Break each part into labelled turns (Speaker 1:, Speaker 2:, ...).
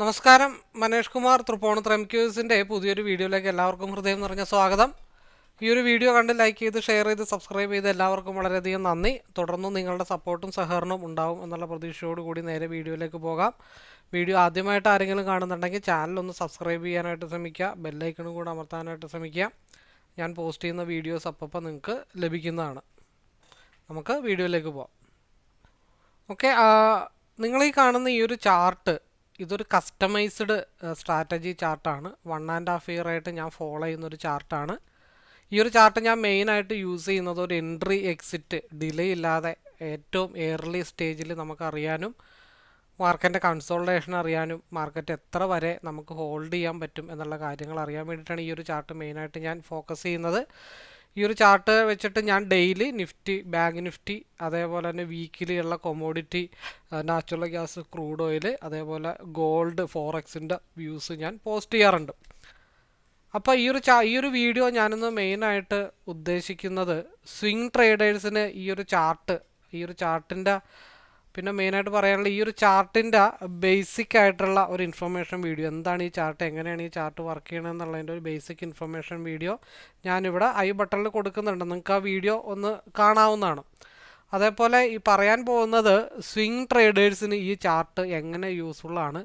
Speaker 1: നമസ്കാരം മനേഷ് കുമാർ തൃപ്പോണത്ര എം ക്യൂസിൻ്റെ പുതിയൊരു വീഡിയോയിലേക്ക് എല്ലാവർക്കും ഹൃദയം നിറഞ്ഞ സ്വാഗതം ഈ ഒരു വീഡിയോ കണ്ട് ലൈക്ക് ചെയ്ത് ഷെയർ ചെയ്ത് സബ്സ്ക്രൈബ് ചെയ്ത് എല്ലാവർക്കും വളരെയധികം നന്ദി തുടർന്നും നിങ്ങളുടെ സപ്പോർട്ടും സഹകരണവും ഉണ്ടാവും എന്നുള്ള പ്രതീക്ഷയോട് കൂടി നേരെ വീഡിയോയിലേക്ക് പോകാം വീഡിയോ ആദ്യമായിട്ട് ആരെങ്കിലും കാണുന്നുണ്ടെങ്കിൽ ചാനലൊന്ന് സബ്സ്ക്രൈബ് ചെയ്യാനായിട്ട് ശ്രമിക്കുക ബെല്ലൈക്കണും കൂടെ അമർത്താനായിട്ട് ശ്രമിക്കുക ഞാൻ പോസ്റ്റ് ചെയ്യുന്ന വീഡിയോസ് അപ്പം നിങ്ങൾക്ക് ലഭിക്കുന്നതാണ് നമുക്ക് വീഡിയോയിലേക്ക് പോവാം ഓക്കെ നിങ്ങൾ ഈ കാണുന്ന ഈ ഒരു ചാർട്ട് ഇതൊരു കസ്റ്റമൈസ്ഡ് സ്ട്രാറ്റജി ചാർട്ടാണ് വൺ ആൻഡ് ഹാഫ് ഇയർ ആയിട്ട് ഞാൻ ഫോളോ ചെയ്യുന്ന ഒരു ചാർട്ടാണ് ഈ ഒരു ചാർട്ട് ഞാൻ മെയിനായിട്ട് യൂസ് ചെയ്യുന്നത് ഒരു എൻട്രി എക്സിറ്റ് ഡിലേ ഇല്ലാതെ ഏറ്റവും ഏർലി സ്റ്റേജിൽ നമുക്കറിയാനും മാർക്കറ്റിൻ്റെ കൺസോൾട്ടേഷൻ അറിയാനും മാർക്കറ്റ് എത്ര വരെ നമുക്ക് ഹോൾഡ് ചെയ്യാൻ പറ്റും എന്നുള്ള കാര്യങ്ങൾ അറിയാൻ വേണ്ടിയിട്ടാണ് ഈ ഒരു ചാർട്ട് മെയിനായിട്ട് ഞാൻ ഫോക്കസ് ചെയ്യുന്നത് ഈ ഒരു ചാർട്ട് വെച്ചിട്ട് ഞാൻ ഡെയിലി നിഫ്റ്റി ബാങ്ക് നിഫ്റ്റി അതേപോലെ തന്നെ വീക്കിലി ഉള്ള commodity natural gas crude oil അതേപോലെ ഗോൾഡ് ഫോറക്സിൻ്റെ വ്യൂസ് ഞാൻ പോസ്റ്റ് ചെയ്യാറുണ്ട് അപ്പോൾ ഈ ഒരു ചാ ഈ ഒരു വീഡിയോ ഞാനിന്ന് മെയിനായിട്ട് ഉദ്ദേശിക്കുന്നത് സ്വിംഗ് ട്രേഡേഴ്സിന് ഈ ഒരു ചാർട്ട് ഈ ഒരു ചാർട്ടിൻ്റെ പിന്നെ മെയിനായിട്ട് പറയാനുള്ള ഈ ഒരു ചാർട്ടിൻ്റെ ബേസിക് ആയിട്ടുള്ള ഒരു ഇൻഫർമേഷൻ വീഡിയോ എന്താണ് ഈ ചാർട്ട് എങ്ങനെയാണ് ഈ ചാർട്ട് വർക്ക് ചെയ്യണമെന്നുള്ളതിൻ്റെ ഒരു ബേസിക് ഇൻഫർമേഷൻ വീഡിയോ ഞാനിവിടെ ഐ ബട്ടണിൽ കൊടുക്കുന്നുണ്ട് നിങ്ങൾക്ക് ആ വീഡിയോ ഒന്ന് കാണാവുന്നതാണ് അതേപോലെ ഈ പറയാൻ പോകുന്നത് സ്വിംഗ് ട്രേഡേഴ്സിന് ഈ ചാർട്ട് എങ്ങനെ യൂസ്ഫുള്ളാണ്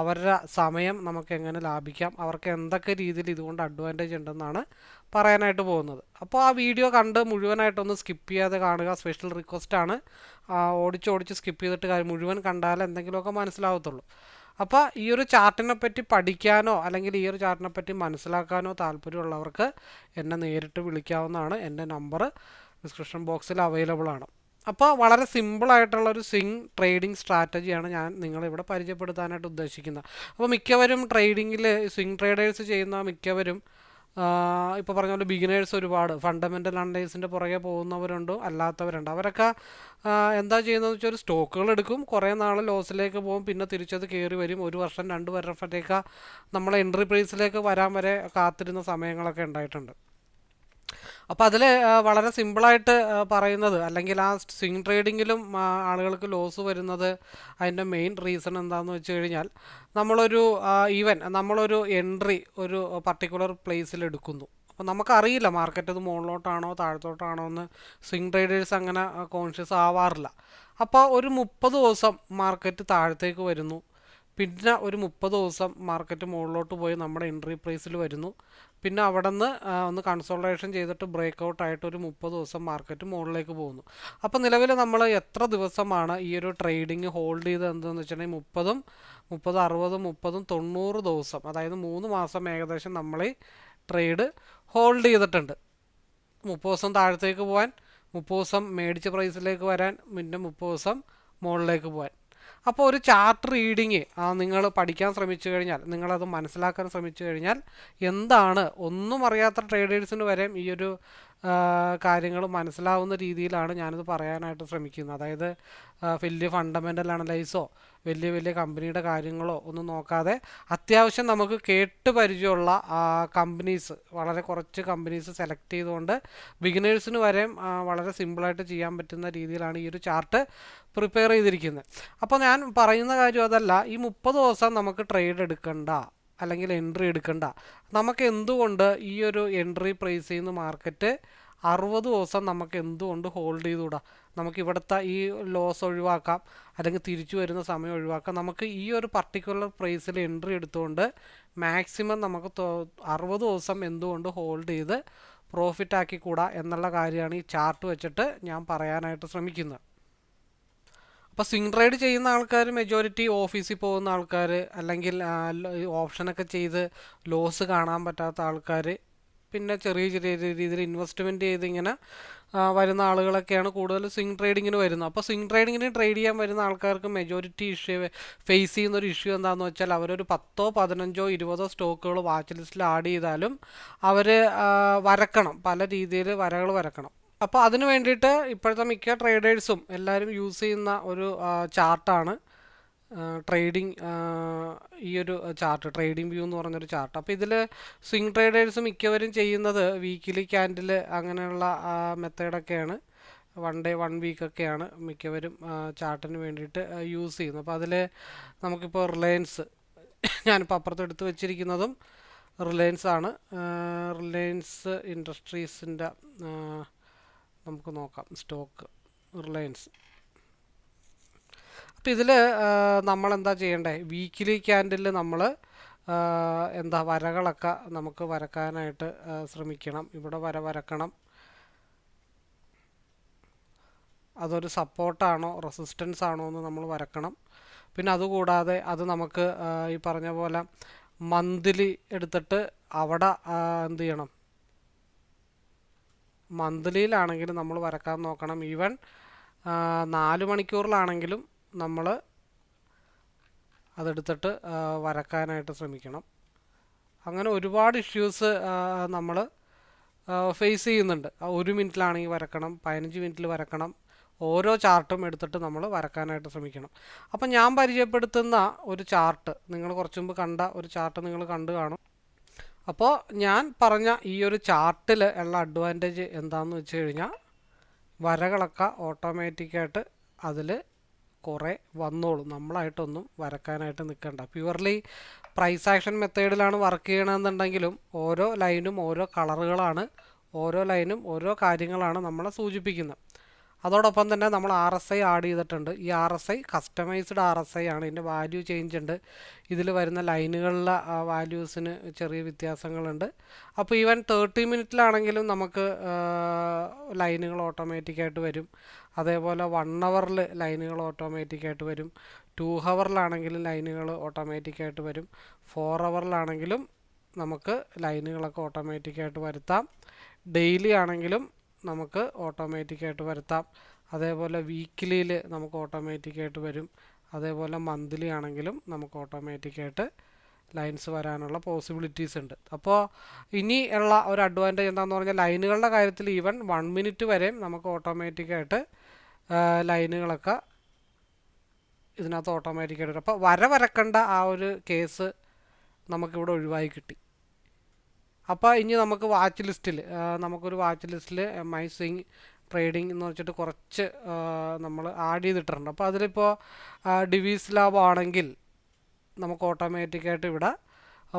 Speaker 1: അവരുടെ സമയം നമുക്ക് എങ്ങനെ ലാഭിക്കാം അവർക്ക് എന്തൊക്കെ രീതിയിൽ ഇതുകൊണ്ട് അഡ്വാൻറ്റേജ് ഉണ്ടെന്നാണ് പറയാനായിട്ട് പോകുന്നത് അപ്പോൾ ആ വീഡിയോ കണ്ട് മുഴുവനായിട്ടൊന്ന് സ്കിപ്പ് ചെയ്യാതെ കാണുക സ്പെഷ്യൽ റിക്വസ്റ്റാണ് ഓടിച്ച് സ്കിപ്പ് ചെയ്തിട്ട് കാര്യം മുഴുവൻ കണ്ടാൽ എന്തെങ്കിലുമൊക്കെ മനസ്സിലാവത്തുള്ളൂ അപ്പോൾ ഈ ഒരു ചാർട്ടിനെ പറ്റി പഠിക്കാനോ അല്ലെങ്കിൽ ഈ ഒരു ചാർട്ടിനെ പറ്റി മനസ്സിലാക്കാനോ താല്പര്യമുള്ളവർക്ക് എന്നെ നേരിട്ട് വിളിക്കാവുന്നതാണ് എൻ്റെ നമ്പർ ഡിസ്ക്രിപ്ഷൻ ബോക്സിൽ അവൈലബിൾ ആണ് അപ്പോൾ വളരെ സിമ്പിളായിട്ടുള്ള ഒരു സിങ് ട്രേഡിംഗ് സ്ട്രാറ്റജിയാണ് ഞാൻ നിങ്ങളിവിടെ പരിചയപ്പെടുത്താനായിട്ട് ഉദ്ദേശിക്കുന്നത് അപ്പോൾ മിക്കവരും ട്രേഡിങ്ങിൽ സ്വിങ് ട്രേഡേഴ്സ് ചെയ്യുന്ന മിക്കവരും ഇപ്പോൾ പറഞ്ഞ പോലെ ബിഗിനേഴ്സ് ഒരുപാട് ഫണ്ടമെൻ്റൽ അനലൈസിൻ്റെ പുറകെ പോകുന്നവരുണ്ട് അല്ലാത്തവരുണ്ട് അവരൊക്കെ എന്താ ചെയ്യുന്നതെന്ന് വെച്ചാൽ ഒരു സ്റ്റോക്കുകൾ എടുക്കും കുറേ നാൾ ലോസിലേക്ക് പോകും പിന്നെ തിരിച്ചത് കയറി വരും ഒരു വർഷം രണ്ട് വർഷത്തേക്ക് നമ്മളെ എൻട്രി പ്രൈസിലേക്ക് വരാൻ വരെ കാത്തിരുന്ന സമയങ്ങളൊക്കെ ഉണ്ടായിട്ടുണ്ട് അപ്പോൾ അതിൽ വളരെ സിമ്പിളായിട്ട് പറയുന്നത് അല്ലെങ്കിൽ ആ സ്വിങ് ട്രേഡിങ്ങിലും ആളുകൾക്ക് ലോസ് വരുന്നത് അതിൻ്റെ മെയിൻ റീസൺ എന്താണെന്ന് വെച്ച് കഴിഞ്ഞാൽ നമ്മളൊരു ഈവൻ നമ്മളൊരു എൻട്രി ഒരു പർട്ടിക്കുലർ പ്ലേസിൽ എടുക്കുന്നു അപ്പോൾ നമുക്കറിയില്ല മാർക്കറ്റ് ഇത് മുകളിലോട്ടാണോ താഴത്തോട്ടാണോ എന്ന് സ്വിങ് ട്രേഡേഴ്സ് അങ്ങനെ കോൺഷ്യസ് ആവാറില്ല അപ്പോൾ ഒരു മുപ്പത് ദിവസം മാർക്കറ്റ് താഴത്തേക്ക് വരുന്നു പിന്നെ ഒരു മുപ്പത് ദിവസം മാർക്കറ്റ് മുകളിലോട്ട് പോയി നമ്മുടെ എൻട്രി പ്രൈസിൽ വരുന്നു പിന്നെ അവിടെ നിന്ന് ഒന്ന് കൺസോൾട്ടേഷൻ ചെയ്തിട്ട് ബ്രേക്ക് ഔട്ട് ആയിട്ട് ഒരു മുപ്പത് ദിവസം മാർക്കറ്റ് മുകളിലേക്ക് പോകുന്നു അപ്പോൾ നിലവിൽ നമ്മൾ എത്ര ദിവസമാണ് ഈ ഒരു ട്രേഡിങ് ഹോൾഡ് ചെയ്തത് എന്തെന്ന് വെച്ചിട്ടുണ്ടെങ്കിൽ മുപ്പതും മുപ്പത് അറുപതും മുപ്പതും തൊണ്ണൂറ് ദിവസം അതായത് മൂന്ന് മാസം ഏകദേശം നമ്മൾ ട്രേഡ് ഹോൾഡ് ചെയ്തിട്ടുണ്ട് മുപ്പത് ദിവസം താഴത്തേക്ക് പോകാൻ മുപ്പത് ദിവസം മേടിച്ച പ്രൈസിലേക്ക് വരാൻ പിന്നെ മുപ്പത് ദിവസം മുകളിലേക്ക് പോകാൻ അപ്പോൾ ഒരു ചാർട്ട് റീഡിങ് നിങ്ങൾ പഠിക്കാൻ ശ്രമിച്ചു കഴിഞ്ഞാൽ നിങ്ങളത് മനസ്സിലാക്കാൻ ശ്രമിച്ചു കഴിഞ്ഞാൽ എന്താണ് ഒന്നും അറിയാത്ത ട്രേഡേഴ്സിന് വരെയും ഈ ഒരു കാര്യങ്ങൾ മനസ്സിലാവുന്ന രീതിയിലാണ് ഞാനിത് പറയാനായിട്ട് ശ്രമിക്കുന്നത് അതായത് വലിയ ഫണ്ടമെൻ്റൽ അനലൈസോ വലിയ വലിയ കമ്പനിയുടെ കാര്യങ്ങളോ ഒന്നും നോക്കാതെ അത്യാവശ്യം നമുക്ക് കേട്ട് പരിചയമുള്ള കമ്പനീസ് വളരെ കുറച്ച് കമ്പനീസ് സെലക്ട് ചെയ്തുകൊണ്ട് ബിഗിനേഴ്സിന് വരെ വളരെ സിമ്പിളായിട്ട് ചെയ്യാൻ പറ്റുന്ന രീതിയിലാണ് ഈ ഒരു ചാർട്ട് പ്രിപ്പയർ ചെയ്തിരിക്കുന്നത് അപ്പോൾ ഞാൻ പറയുന്ന കാര്യം അതല്ല ഈ മുപ്പത് ദിവസം നമുക്ക് ട്രേഡ് എടുക്കണ്ട അല്ലെങ്കിൽ എൻട്രി എടുക്കണ്ട നമുക്ക് എന്തുകൊണ്ട് ഈ ഒരു എൻട്രി പ്രൈസിൽ നിന്ന് മാർക്കറ്റ് അറുപത് ദിവസം നമുക്ക് എന്തുകൊണ്ട് ഹോൾഡ് ചെയ്തുകൂടാ നമുക്ക് ഇവിടുത്തെ ഈ ലോസ് ഒഴിവാക്കാം അല്ലെങ്കിൽ തിരിച്ചു വരുന്ന സമയം ഒഴിവാക്കാം നമുക്ക് ഈ ഒരു പർട്ടിക്കുലർ പ്രൈസിൽ എൻട്രി എടുത്തുകൊണ്ട് മാക്സിമം നമുക്ക് അറുപത് ദിവസം എന്തുകൊണ്ട് ഹോൾഡ് ചെയ്ത് പ്രോഫിറ്റ് ആക്കിക്കൂടാ എന്നുള്ള കാര്യമാണ് ഈ ചാർട്ട് വെച്ചിട്ട് ഞാൻ പറയാനായിട്ട് ശ്രമിക്കുന്നത് അപ്പോൾ സ്വിംഗ് ട്രേഡ് ചെയ്യുന്ന ആൾക്കാർ മെജോറിറ്റി ഓഫീസിൽ പോകുന്ന ആൾക്കാർ അല്ലെങ്കിൽ ഓപ്ഷനൊക്കെ ചെയ്ത് ലോസ് കാണാൻ പറ്റാത്ത ആൾക്കാർ പിന്നെ ചെറിയ ചെറിയ രീതിയിൽ ഇൻവെസ്റ്റ്മെൻറ്റ് ചെയ്ത് ഇങ്ങനെ വരുന്ന ആളുകളൊക്കെയാണ് കൂടുതൽ സ്വിംഗ് ട്രേഡിങ്ങിന് വരുന്നത് അപ്പോൾ സ്വിംഗ് ട്രേഡിങ്ങിന് ട്രേഡ് ചെയ്യാൻ വരുന്ന ആൾക്കാർക്ക് മെജോറിറ്റി ഇഷ്യൂ ഫേസ് ചെയ്യുന്ന ഒരു ഇഷ്യൂ എന്താണെന്ന് വെച്ചാൽ അവരൊരു പത്തോ പതിനഞ്ചോ ഇരുപതോ സ്റ്റോക്കുകൾ വാച്ച് ലിസ്റ്റിൽ ആഡ് ചെയ്താലും അവർ വരക്കണം പല രീതിയിൽ വരകൾ വരക്കണം അപ്പോൾ അതിന് വേണ്ടിയിട്ട് ഇപ്പോഴത്തെ മിക്ക ട്രേഡേഴ്സും എല്ലാവരും യൂസ് ചെയ്യുന്ന ഒരു ചാർട്ടാണ് ട്രേഡിംഗ് ഈ ഒരു ചാർട്ട് ട്രേഡിംഗ് വ്യൂ എന്ന് പറഞ്ഞൊരു ചാർട്ട് അപ്പോൾ ഇതിൽ സ്വിംഗ് ട്രേഡേഴ്സ് മിക്കവരും ചെയ്യുന്നത് വീക്കിലി ക്യാൻഡിൽ അങ്ങനെയുള്ള മെത്തേഡൊക്കെയാണ് വൺ ഡേ വൺ വീക്കൊക്കെയാണ് മിക്കവരും ചാർട്ടിന് വേണ്ടിയിട്ട് യൂസ് ചെയ്യുന്നത് അപ്പോൾ അതിൽ നമുക്കിപ്പോൾ റിലയൻസ് ഞാനിപ്പോൾ അപ്പുറത്തെടുത്ത് വെച്ചിരിക്കുന്നതും റിലയൻസ് ആണ് റിലയൻസ് ഇൻഡസ്ട്രീസിൻ്റെ നമുക്ക് നോക്കാം സ്റ്റോക്ക് റിലയൻസ് അപ്പോൾ ഇതിൽ നമ്മളെന്താ ചെയ്യേണ്ടത് വീക്കിലി ക്യാൻഡിൽ നമ്മൾ എന്താ വരകളൊക്കെ നമുക്ക് വരക്കാനായിട്ട് ശ്രമിക്കണം ഇവിടെ വര വരക്കണം അതൊരു സപ്പോർട്ടാണോ റെസിസ്റ്റൻസ് ആണോ എന്ന് നമ്മൾ വരക്കണം പിന്നെ അതുകൂടാതെ അത് നമുക്ക് ഈ പറഞ്ഞ പോലെ മന്ത്ലി എടുത്തിട്ട് അവിടെ എന്ത് ചെയ്യണം മന്ത്ലിയിലാണെങ്കിലും നമ്മൾ വരക്കാൻ നോക്കണം ഈവൻ നാല് മണിക്കൂറിലാണെങ്കിലും നമ്മൾ അതെടുത്തിട്ട് വരക്കാനായിട്ട് ശ്രമിക്കണം അങ്ങനെ ഒരുപാട് ഇഷ്യൂസ് നമ്മൾ ഫേസ് ചെയ്യുന്നുണ്ട് ഒരു മിനിറ്റിലാണെങ്കിൽ വരക്കണം പതിനഞ്ച് മിനിറ്റിൽ വരക്കണം ഓരോ ചാർട്ടും എടുത്തിട്ട് നമ്മൾ വരക്കാനായിട്ട് ശ്രമിക്കണം അപ്പം ഞാൻ പരിചയപ്പെടുത്തുന്ന ഒരു ചാർട്ട് നിങ്ങൾ കുറച്ചു മുമ്പ് കണ്ട ഒരു ചാർട്ട് നിങ്ങൾ കണ്ടു കാണും അപ്പോൾ ഞാൻ പറഞ്ഞ ഈ ഒരു ചാർട്ടിൽ ഉള്ള അഡ്വാൻറ്റേജ് എന്താണെന്ന് വെച്ച് കഴിഞ്ഞാൽ വരകളൊക്കെ ഓട്ടോമാറ്റിക്കായിട്ട് അതിൽ കുറേ വന്നോളും നമ്മളായിട്ടൊന്നും വരക്കാനായിട്ട് നിൽക്കണ്ട പ്യുവർലി പ്രൈസ് ആക്ഷൻ മെത്തേഡിലാണ് വർക്ക് ചെയ്യണമെന്നുണ്ടെങ്കിലും ഓരോ ലൈനും ഓരോ കളറുകളാണ് ഓരോ ലൈനും ഓരോ കാര്യങ്ങളാണ് നമ്മളെ സൂചിപ്പിക്കുന്നത് അതോടൊപ്പം തന്നെ നമ്മൾ ആർ എസ് ഐ ആഡ് ചെയ്തിട്ടുണ്ട് ഈ R S I customised R S I ആണ് ഇതിൻ്റെ വാല്യൂ ചേഞ്ച് ഉണ്ട് ഇതിൽ വരുന്ന ലൈനുകളിലെ വാല്യൂസിന് ചെറിയ വ്യത്യാസങ്ങളുണ്ട് അപ്പോൾ ഈവൻ തേർട്ടി മിനിറ്റിലാണെങ്കിലും നമുക്ക് ലൈനുകൾ ഓട്ടോമാറ്റിക്കായിട്ട് വരും അതേപോലെ വൺ അവറിൽ ലൈനുകൾ ഓട്ടോമാറ്റിക്കായിട്ട് വരും ടു ഹവറിലാണെങ്കിലും ലൈനുകൾ ഓട്ടോമാറ്റിക്കായിട്ട് വരും ഫോർ അവറിലാണെങ്കിലും നമുക്ക് ലൈനുകളൊക്കെ ഓട്ടോമാറ്റിക്കായിട്ട് വരുത്താം ഡെയിലി ആണെങ്കിലും നമുക്ക് ഓട്ടോമാറ്റിക്കായിട്ട് വരുത്താം അതേപോലെ വീക്കിലിയിൽ നമുക്ക് ഓട്ടോമാറ്റിക്കായിട്ട് വരും അതേപോലെ മന്ത്ലി ആണെങ്കിലും നമുക്ക് ഓട്ടോമാറ്റിക്കായിട്ട് ലൈൻസ് വരാനുള്ള പോസിബിലിറ്റീസ് ഉണ്ട് അപ്പോൾ ഇനി ഉള്ള ഒരു അഡ്വാൻറ്റേജ് എന്താണെന്ന് പറഞ്ഞാൽ ലൈനുകളുടെ കാര്യത്തിൽ ഈവൻ വൺ മിനിറ്റ് വരെയും നമുക്ക് ഓട്ടോമാറ്റിക്കായിട്ട് ലൈനുകളൊക്കെ ഇതിനകത്ത് ഓട്ടോമാറ്റിക്കായിട്ട് അപ്പോൾ വര വരക്കേണ്ട ആ ഒരു കേസ് നമുക്കിവിടെ ഒഴിവായി കിട്ടി അപ്പോൾ ഇനി നമുക്ക് വാച്ച് ലിസ്റ്റിൽ നമുക്കൊരു വാച്ച് ലിസ്റ്റിൽ മൈ സിങ് ട്രേഡിംഗ് എന്ന് വെച്ചിട്ട് കുറച്ച് നമ്മൾ ആഡ് ചെയ്തിട്ടുണ്ട് അപ്പോൾ അതിലിപ്പോൾ ഡിവീസ് ലാബ് ആണെങ്കിൽ നമുക്ക് ഓട്ടോമാറ്റിക്കായിട്ട് ഇവിടെ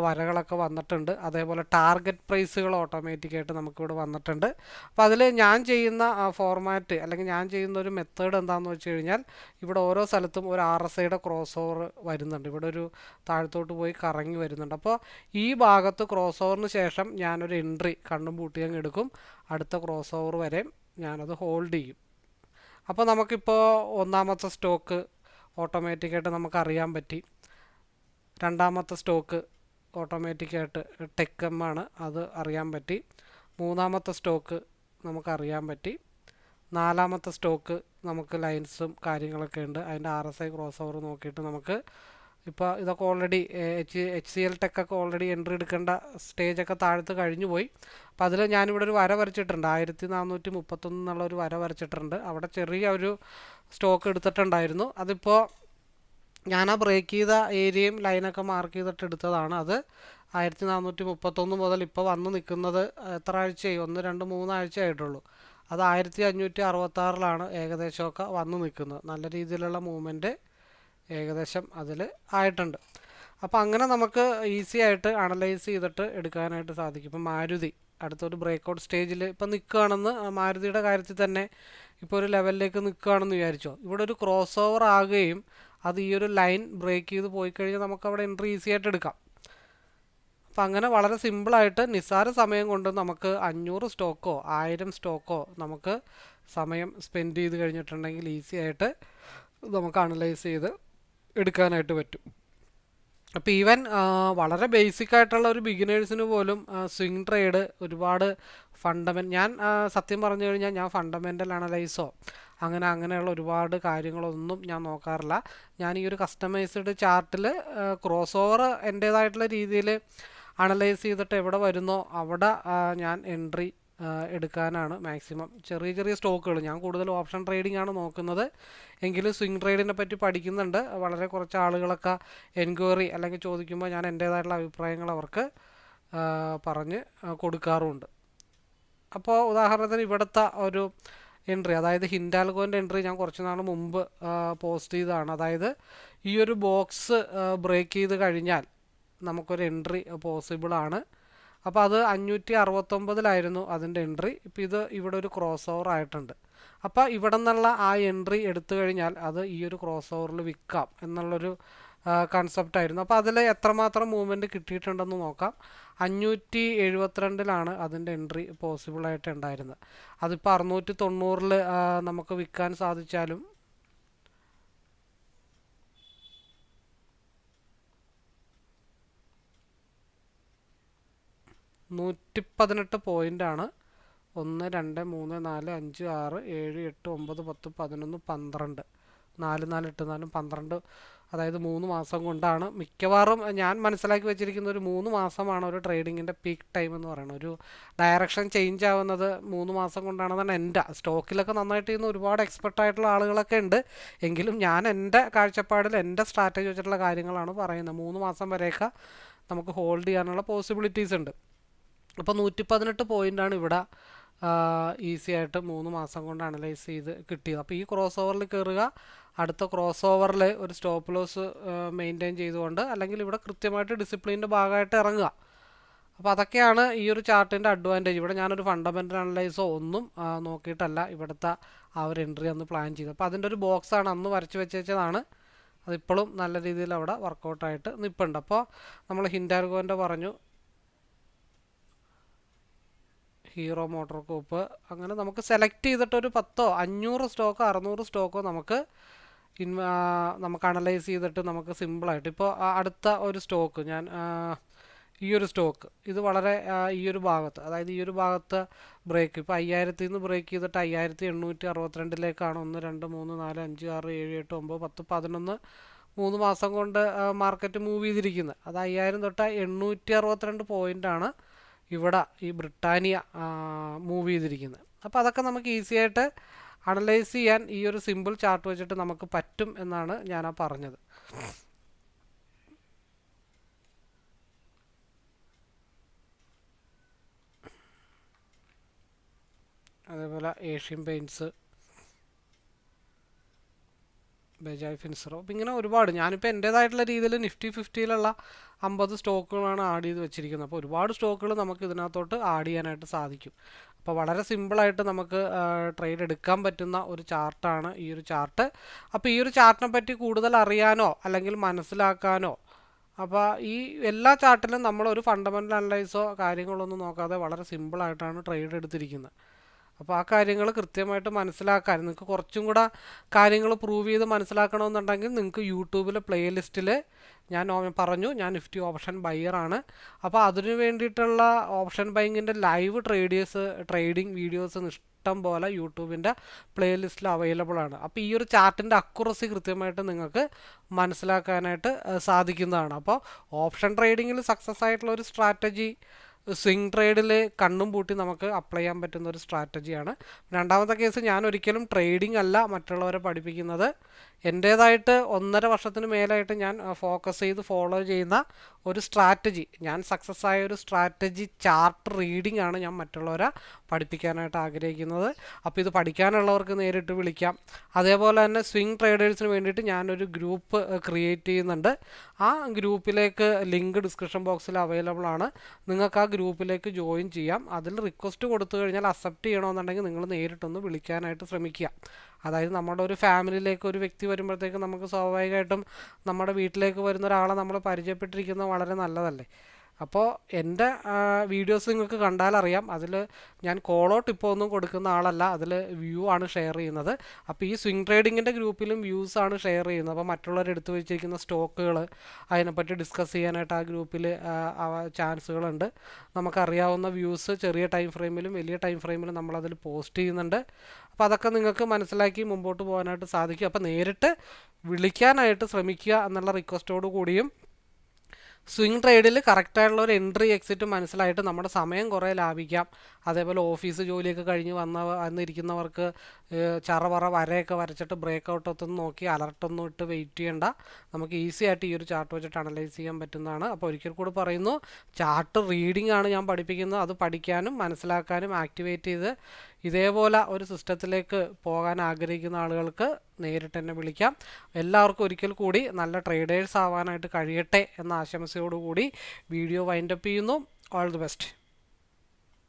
Speaker 1: വരകളൊക്കെ വന്നിട്ടുണ്ട് അതേപോലെ ടാർഗറ്റ് പ്രൈസുകൾ ഓട്ടോമാറ്റിക്കായിട്ട് നമുക്കിവിടെ വന്നിട്ടുണ്ട് അപ്പോൾ അതിൽ ഞാൻ ചെയ്യുന്ന ഫോർമാറ്റ് അല്ലെങ്കിൽ ഞാൻ ചെയ്യുന്ന ഒരു മെത്തേഡ് എന്താണെന്ന് വെച്ച് കഴിഞ്ഞാൽ ഇവിടെ ഓരോ സ്ഥലത്തും ഒരു ആർ എസ് ഐയുടെ ക്രോസ് ഓവർ വരുന്നുണ്ട് ഇവിടെ ഒരു താഴത്തോട്ട് പോയി കറങ്ങി വരുന്നുണ്ട് അപ്പോൾ ഈ ഭാഗത്ത് ക്രോസ് ഓവറിന് ശേഷം ഞാനൊരു എൻട്രി കണ്ണും പൂട്ടിയും എടുക്കും അടുത്ത ക്രോസ് ഓവർ വരെ ഞാനത് ഹോൾഡ് ചെയ്യും അപ്പോൾ നമുക്കിപ്പോൾ ഒന്നാമത്തെ സ്റ്റോക്ക് ഓട്ടോമാറ്റിക്കായിട്ട് നമുക്കറിയാൻ പറ്റി രണ്ടാമത്തെ സ്റ്റോക്ക് ഓട്ടോമാറ്റിക്കായിട്ട് ടെക് എം ആണ് അത് അറിയാൻ പറ്റി മൂന്നാമത്തെ സ്റ്റോക്ക് നമുക്കറിയാൻ പറ്റി നാലാമത്തെ സ്റ്റോക്ക് നമുക്ക് ലൈൻസും കാര്യങ്ങളൊക്കെ ഉണ്ട് അതിൻ്റെ R S I cross over നോക്കിയിട്ട് നമുക്ക് ഇപ്പോൾ ഇതൊക്കെ already H H C L ടെക്കൊക്കെ ഓൾറെഡി എൻട്രി എടുക്കേണ്ട സ്റ്റേജൊക്കെ താഴത്ത് കഴിഞ്ഞു പോയി അപ്പോൾ അതിൽ ഞാനിവിടെ ഒരു വര വരച്ചിട്ടുണ്ട് ആയിരത്തി നാനൂറ്റി മുപ്പത്തൊന്ന് എന്നുള്ള ഒരു വര വരച്ചിട്ടുണ്ട് അവിടെ ചെറിയ ഒരു സ്റ്റോക്ക് എടുത്തിട്ടുണ്ടായിരുന്നു അതിപ്പോൾ ഞാൻ ആ ബ്രേക്ക് ചെയ്ത ഏരിയയും ലൈനൊക്കെ മാർക്ക് ചെയ്തിട്ട് എടുത്തതാണ് അത് ആയിരത്തി നാനൂറ്റി മുപ്പത്തൊന്ന് മുതൽ ഇപ്പോൾ വന്ന് നിൽക്കുന്നത് എത്ര ആഴ്ചയായി ഒന്ന് രണ്ട് മൂന്ന് ആയിട്ടുള്ളൂ അത് ആയിരത്തി അഞ്ഞൂറ്റി അറുപത്താറിലാണ് ഏകദേശമൊക്കെ വന്ന് നിൽക്കുന്നത് നല്ല രീതിയിലുള്ള മൂവ്മെൻറ്റ് ഏകദേശം അതിൽ ആയിട്ടുണ്ട് അപ്പോൾ അങ്ങനെ നമുക്ക് ഈസി ആയിട്ട് അനലൈസ് ചെയ്തിട്ട് എടുക്കാനായിട്ട് സാധിക്കും ഇപ്പം മാരുതി അടുത്തൊരു ബ്രേക്കൗട്ട് സ്റ്റേജിൽ ഇപ്പം നിൽക്കുകയാണെന്ന് മാരുതിയുടെ കാര്യത്തിൽ തന്നെ ഇപ്പോൾ ഒരു ലെവലിലേക്ക് നിൽക്കുകയാണെന്ന് വിചാരിച്ചോ ഇവിടെ ഒരു ക്രോസ് ഓവർ ആകുകയും അത് ഈ ഒരു ലൈൻ ബ്രേക്ക് ചെയ്ത് പോയി കഴിഞ്ഞാൽ നമുക്ക് അവിടെ എൻട്രി ഈസി ആയിട്ട് എടുക്കാം അപ്പം അങ്ങനെ വളരെ സിമ്പിളായിട്ട് നിസ്സാര സമയം കൊണ്ട് നമുക്ക് അഞ്ഞൂറ് സ്റ്റോക്കോ ആയിരം സ്റ്റോക്കോ നമുക്ക് സമയം സ്പെൻഡ് ചെയ്ത് കഴിഞ്ഞിട്ടുണ്ടെങ്കിൽ ഈസി ആയിട്ട് നമുക്ക് അനലൈസ് ചെയ്ത് എടുക്കാനായിട്ട് പറ്റും അപ്പോൾ ഈവൻ വളരെ ബേസിക് ആയിട്ടുള്ള ഒരു ബിഗിനേഴ്സിന് പോലും സ്വിംഗ് ട്രേഡ് ഒരുപാട് ഫണ്ടമെൻ ഞാൻ സത്യം പറഞ്ഞു കഴിഞ്ഞാൽ ഞാൻ ഫണ്ടമെൻ്റൽ അനലൈസോ അങ്ങനെ അങ്ങനെയുള്ള ഒരുപാട് കാര്യങ്ങളൊന്നും ഞാൻ നോക്കാറില്ല ഞാൻ ഈ ഒരു കസ്റ്റമൈസ്ഡ് ചാർട്ടിൽ ക്രോസ് ഓവർ എൻ്റേതായിട്ടുള്ള രീതിയിൽ അനലൈസ് ചെയ്തിട്ട് എവിടെ വരുന്നോ അവിടെ ഞാൻ എൻട്രി എടുക്കാനാണ് മാക്സിമം ചെറിയ ചെറിയ സ്റ്റോക്കുകൾ ഞാൻ കൂടുതൽ ഓപ്ഷൻ ട്രേഡിംഗ് ആണ് നോക്കുന്നത് എങ്കിലും സ്വിംഗ് ട്രേഡിനെ പറ്റി പഠിക്കുന്നുണ്ട് വളരെ കുറച്ച് ആളുകളൊക്കെ എൻക്വയറി അല്ലെങ്കിൽ ചോദിക്കുമ്പോൾ ഞാൻ എൻ്റേതായിട്ടുള്ള അഭിപ്രായങ്ങൾ അവർക്ക് പറഞ്ഞ് കൊടുക്കാറുമുണ്ട് അപ്പോൾ ഉദാഹരണത്തിന് ഇവിടുത്തെ ഒരു എൻട്രി അതായത് ഹിൻഡാൽഗോൻ്റെ എൻട്രി ഞാൻ കുറച്ച് നാൾ മുമ്പ് പോസ്റ്റ് ചെയ്തതാണ് അതായത് ഈ ഒരു ബോക്സ് ബ്രേക്ക് ചെയ്ത് കഴിഞ്ഞാൽ നമുക്കൊരു എൻട്രി പോസിബിൾ ആണ് അപ്പോൾ അത് അഞ്ഞൂറ്റി അറുപത്തൊമ്പതിലായിരുന്നു അതിൻ്റെ എൻട്രി ഇപ്പം ഇത് ഇവിടെ ഒരു ക്രോസ് ഓവർ ആയിട്ടുണ്ട് അപ്പോൾ ഇവിടെ നിന്നുള്ള ആ എൻട്രി എടുത്തു കഴിഞ്ഞാൽ അത് ഈ ഒരു ക്രോസ് ഓവറിൽ വിൽക്കാം എന്നുള്ളൊരു കൺസെപ്റ്റ് ആയിരുന്നു അപ്പോൾ അതിൽ എത്രമാത്രം മൂവ്മെൻറ്റ് കിട്ടിയിട്ടുണ്ടെന്ന് നോക്കാം അഞ്ഞൂറ്റി എഴുപത്തിരണ്ടിലാണ് അതിൻ്റെ എൻട്രി പോസിബിളായിട്ട് ഉണ്ടായിരുന്നത് അതിപ്പോൾ അറുന്നൂറ്റി തൊണ്ണൂറിൽ നമുക്ക് വിൽക്കാൻ സാധിച്ചാലും നൂറ്റി പതിനെട്ട് പോയിൻ്റാണ് ഒന്ന് രണ്ട് മൂന്ന് നാല് അഞ്ച് ആറ് ഏഴ് എട്ട് ഒമ്പത് പത്ത് പതിനൊന്ന് പന്ത്രണ്ട് നാല് നാല് എട്ട് നാലും പന്ത്രണ്ട് അതായത് മൂന്ന് മാസം കൊണ്ടാണ് മിക്കവാറും ഞാൻ മനസ്സിലാക്കി വെച്ചിരിക്കുന്ന ഒരു മൂന്ന് മാസമാണ് ഒരു ട്രേഡിങ്ങിൻ്റെ പീക്ക് ടൈം എന്ന് പറയുന്നത് ഒരു ഡയറക്ഷൻ ചേഞ്ച് ആവുന്നത് മൂന്ന് മാസം കൊണ്ടാണെന്നാണ് എൻ്റെ സ്റ്റോക്കിലൊക്കെ നന്നായിട്ട് ചെയ്യുന്ന ഒരുപാട് എക്സ്പെർട്ട് ആയിട്ടുള്ള ആളുകളൊക്കെ ഉണ്ട് എങ്കിലും ഞാൻ എൻ്റെ കാഴ്ചപ്പാടിൽ എൻ്റെ സ്ട്രാറ്റജി വെച്ചിട്ടുള്ള കാര്യങ്ങളാണ് പറയുന്നത് മൂന്ന് മാസം വരെയൊക്കെ നമുക്ക് ഹോൾഡ് ചെയ്യാനുള്ള പോസിബിലിറ്റീസ് ഉണ്ട് അപ്പോൾ നൂറ്റി പതിനെട്ട് പോയിൻ്റാണ് ഇവിടെ ഈസി ആയിട്ട് മൂന്ന് മാസം കൊണ്ട് അനലൈസ് ചെയ്ത് കിട്ടിയത് അപ്പോൾ ഈ ക്രോസ് ഓവറിൽ കയറുക അടുത്ത ക്രോസ് ഓവറിൽ ഒരു സ്റ്റോപ്പ് ലോസ് മെയിൻറ്റെയിൻ ചെയ്തുകൊണ്ട് അല്ലെങ്കിൽ ഇവിടെ കൃത്യമായിട്ട് ഡിസിപ്ലിൻ്റെ ഭാഗമായിട്ട് ഇറങ്ങുക അപ്പോൾ അതൊക്കെയാണ് ഈ ഒരു ചാർട്ടിൻ്റെ അഡ്വാൻറ്റേജ് ഇവിടെ ഞാനൊരു ഫണ്ടമെൻ്റൽ അനലൈസോ ഒന്നും നോക്കിയിട്ടല്ല ഇവിടുത്തെ ആ ഒരു എൻട്രി അന്ന് പ്ലാൻ ചെയ്തത് അപ്പോൾ അതിൻ്റെ ഒരു ബോക്സാണ് അന്ന് വരച്ച് വെച്ചതാണ് അതിപ്പോഴും നല്ല രീതിയിൽ അവിടെ വർക്കൗട്ടായിട്ട് നിൽപ്പുണ്ട് അപ്പോൾ നമ്മൾ ഹിൻഡാർഗോൻ്റെ പറഞ്ഞു ഹീറോ മോട്ടോർ കോപ്പ് അങ്ങനെ നമുക്ക് സെലക്ട് ചെയ്തിട്ടൊരു പത്തോ അഞ്ഞൂറ് സ്റ്റോക്കോ അറുന്നൂറ് സ്റ്റോക്കോ നമുക്ക് ഇൻവ നമുക്ക് അനലൈസ് ചെയ്തിട്ട് നമുക്ക് സിമ്പിളായിട്ട് ഇപ്പോൾ അടുത്ത ഒരു സ്റ്റോക്ക് ഞാൻ ഈ ഒരു സ്റ്റോക്ക് ഇത് വളരെ ഈ ഒരു ഭാഗത്ത് അതായത് ഈ ഒരു ഭാഗത്ത് ബ്രേക്ക് ഇപ്പോൾ അയ്യായിരത്തി നിന്ന് ബ്രേക്ക് ചെയ്തിട്ട് അയ്യായിരത്തി എണ്ണൂറ്റി അറുപത്തിരണ്ടിലേക്കാണ് ഒന്ന് രണ്ട് മൂന്ന് നാല് അഞ്ച് ആറ് ഏഴ് എട്ട് ഒമ്പത് പത്ത് പതിനൊന്ന് മൂന്ന് മാസം കൊണ്ട് മാർക്കറ്റ് മൂവ് ചെയ്തിരിക്കുന്നത് അത് അയ്യായിരം തൊട്ട് എണ്ണൂറ്റി അറുപത്തിരണ്ട് പോയിൻ്റാണ് ഇവിടെ ഈ ബ്രിട്ടാനിയ മൂവ് ചെയ്തിരിക്കുന്നത് അപ്പോൾ അതൊക്കെ നമുക്ക് ഈസിയായിട്ട് അനലൈസ് ചെയ്യാൻ ഈ ഒരു സിമ്പിൾ ചാർട്ട് വെച്ചിട്ട് നമുക്ക് പറ്റും എന്നാണ് ഞാൻ ആ പറഞ്ഞത് അതേപോലെ ഏഷ്യൻ പെയിൻസ് ബജായ് ഫിൻസറോ അപ്പം ഇങ്ങനെ ഒരുപാട് ഞാനിപ്പോൾ എൻ്റേതായിട്ടുള്ള രീതിയിൽ നിഫ്റ്റി ഫിഫ്റ്റിയിലുള്ള അമ്പത് സ്റ്റോക്കുകളാണ് ആഡ് ചെയ്ത് വെച്ചിരിക്കുന്നത് അപ്പോൾ ഒരുപാട് സ്റ്റോക്കുകൾ നമുക്ക് ഇതിനകത്തോട്ട് ആഡ് ചെയ്യാനായിട്ട് സാധിക്കും അപ്പോൾ വളരെ സിമ്പിളായിട്ട് നമുക്ക് ട്രേഡ് എടുക്കാൻ പറ്റുന്ന ഒരു ചാർട്ടാണ് ഈ ഒരു ചാർട്ട് അപ്പോൾ ഈ ഒരു ചാർട്ടിനെ പറ്റി കൂടുതൽ അറിയാനോ അല്ലെങ്കിൽ മനസ്സിലാക്കാനോ അപ്പോൾ ഈ എല്ലാ ചാർട്ടിലും നമ്മൾ ഒരു ഫണ്ടമെൻ്റൽ അനലൈസോ കാര്യങ്ങളൊന്നും നോക്കാതെ വളരെ സിമ്പിളായിട്ടാണ് ട്രേഡ് എടുത്തിരിക്കുന്നത് അപ്പോൾ ആ കാര്യങ്ങൾ കൃത്യമായിട്ട് മനസ്സിലാക്കാൻ നിങ്ങൾക്ക് കുറച്ചും കൂടെ കാര്യങ്ങൾ പ്രൂവ് ചെയ്ത് മനസ്സിലാക്കണമെന്നുണ്ടെങ്കിൽ നിങ്ങൾക്ക് യൂട്യൂബിലെ പ്ലേലിസ്റ്റിൽ ഞാൻ പറഞ്ഞു ഞാൻ നിഫ്റ്റി ഓപ്ഷൻ ബൈയറാണ് അപ്പോൾ അതിനു വേണ്ടിയിട്ടുള്ള ഓപ്ഷൻ ബൈങ്ങിൻ്റെ ലൈവ് ട്രേഡേഴ്സ് ട്രേഡിംഗ് വീഡിയോസ് ഇഷ്ടം പോലെ യൂട്യൂബിൻ്റെ പ്ലേലിസ്റ്റിൽ അവൈലബിൾ ആണ് അപ്പോൾ ഈ ഒരു ചാർട്ടിൻ്റെ അക്കുറസി കൃത്യമായിട്ട് നിങ്ങൾക്ക് മനസ്സിലാക്കാനായിട്ട് സാധിക്കുന്നതാണ് അപ്പോൾ ഓപ്ഷൻ ട്രേഡിങ്ങിൽ സക്സസ് ആയിട്ടുള്ള ഒരു സ്ട്രാറ്റജി സ്വിങ് ട്രേഡിൽ കണ്ണും പൂട്ടി നമുക്ക് അപ്ലൈ ചെയ്യാൻ പറ്റുന്ന ഒരു സ്ട്രാറ്റജിയാണ് രണ്ടാമത്തെ കേസ് ഞാൻ ഒരിക്കലും ട്രേഡിംഗ് അല്ല മറ്റുള്ളവരെ പഠിപ്പിക്കുന്നത് എൻ്റേതായിട്ട് ഒന്നര വർഷത്തിന് മേലായിട്ട് ഞാൻ ഫോക്കസ് ചെയ്ത് ഫോളോ ചെയ്യുന്ന ഒരു സ്ട്രാറ്റജി ഞാൻ സക്സസ് ആയ ഒരു സ്ട്രാറ്റജി ചാർട്ട് റീഡിംഗ് ആണ് ഞാൻ മറ്റുള്ളവരെ പഠിപ്പിക്കാനായിട്ട് ആഗ്രഹിക്കുന്നത് അപ്പോൾ ഇത് പഠിക്കാനുള്ളവർക്ക് നേരിട്ട് വിളിക്കാം അതേപോലെ തന്നെ സ്വിംഗ് ട്രേഡേഴ്സിന് വേണ്ടിയിട്ട് ഞാനൊരു ഗ്രൂപ്പ് ക്രിയേറ്റ് ചെയ്യുന്നുണ്ട് ആ ഗ്രൂപ്പിലേക്ക് ലിങ്ക് ഡിസ്ക്രിപ്ഷൻ ബോക്സിൽ അവൈലബിൾ ആണ് നിങ്ങൾക്ക് ആ ഗ്രൂപ്പിലേക്ക് ജോയിൻ ചെയ്യാം അതിൽ റിക്വസ്റ്റ് കൊടുത്തു കഴിഞ്ഞാൽ അക്സെപ്റ്റ് ചെയ്യണമെന്നുണ്ടെങ്കിൽ നിങ്ങൾ നേരിട്ടൊന്ന് വിളിക്കാനായിട്ട് ശ്രമിക്കുക അതായത് നമ്മുടെ ഒരു ഫാമിലിയിലേക്ക് ഒരു വ്യക്തി വരുമ്പോഴത്തേക്ക് നമുക്ക് സ്വാഭാവികമായിട്ടും നമ്മുടെ വീട്ടിലേക്ക് വരുന്ന ഒരാളെ നമ്മൾ പരിചയപ്പെട്ടിരിക്കുന്നത് വളരെ നല്ലതല്ലേ അപ്പോൾ എൻ്റെ വീഡിയോസ് നിങ്ങൾക്ക് കണ്ടാലറിയാം അതിൽ ഞാൻ കോൾ ഇപ്പോൾ ഒന്നും കൊടുക്കുന്ന ആളല്ല അതിൽ വ്യൂ ആണ് ഷെയർ ചെയ്യുന്നത് അപ്പോൾ ഈ സ്വിംഗ് ട്രേഡിങ്ങിൻ്റെ ഗ്രൂപ്പിലും വ്യൂസ് ആണ് ഷെയർ ചെയ്യുന്നത് അപ്പോൾ മറ്റുള്ളവർ എടുത്തു വെച്ചിരിക്കുന്ന സ്റ്റോക്കുകൾ അതിനെപ്പറ്റി ഡിസ്കസ് ചെയ്യാനായിട്ട് ആ ഗ്രൂപ്പിൽ ചാൻസുകളുണ്ട് നമുക്കറിയാവുന്ന വ്യൂസ് ചെറിയ ടൈം ഫ്രെയിമിലും വലിയ ടൈം ഫ്രെയിമിലും നമ്മളതിൽ പോസ്റ്റ് ചെയ്യുന്നുണ്ട് അപ്പോൾ അതൊക്കെ നിങ്ങൾക്ക് മനസ്സിലാക്കി മുമ്പോട്ട് പോകാനായിട്ട് സാധിക്കും അപ്പോൾ നേരിട്ട് വിളിക്കാനായിട്ട് ശ്രമിക്കുക എന്നുള്ള റിക്വസ്റ്റോടു കൂടിയും സ്വിംഗ് ട്രേഡിൽ കറക്റ്റായിട്ടുള്ള ഒരു എൻട്രി എക്സിറ്റ് മനസ്സിലായിട്ട് നമ്മുടെ സമയം കുറേ ലാഭിക്കാം അതേപോലെ ഓഫീസ് ജോലിയൊക്കെ കഴിഞ്ഞ് വന്ന വന്നിരിക്കുന്നവർക്ക് ചറവറ വരയൊക്കെ വരച്ചിട്ട് ബ്രേക്ക് ഔട്ടൊത്തൊന്ന് നോക്കി അലർട്ടൊന്നും ഇട്ട് വെയിറ്റ് ചെയ്യേണ്ട നമുക്ക് ഈസി ആയിട്ട് ഈ ഒരു ചാർട്ട് വെച്ചിട്ട് അനലൈസ് ചെയ്യാൻ പറ്റുന്നതാണ് അപ്പോൾ ഒരിക്കൽ കൂടി പറയുന്നു ചാർട്ട് റീഡിംഗ് ആണ് ഞാൻ പഠിപ്പിക്കുന്നത് അത് പഠിക്കാനും മനസ്സിലാക്കാനും ആക്ടിവേറ്റ് ചെയ്ത് ഇതേപോലെ ഒരു സിസ്റ്റത്തിലേക്ക് പോകാൻ ആഗ്രഹിക്കുന്ന ആളുകൾക്ക് നേരിട്ട് തന്നെ വിളിക്കാം എല്ലാവർക്കും ഒരിക്കൽ കൂടി നല്ല ട്രേഡേഴ്സ് ആവാനായിട്ട് കഴിയട്ടെ എന്ന ആശംസയോടുകൂടി വീഡിയോ വൈൻഡപ്പ് ചെയ്യുന്നു ഓൾ ദി ബെസ്റ്റ്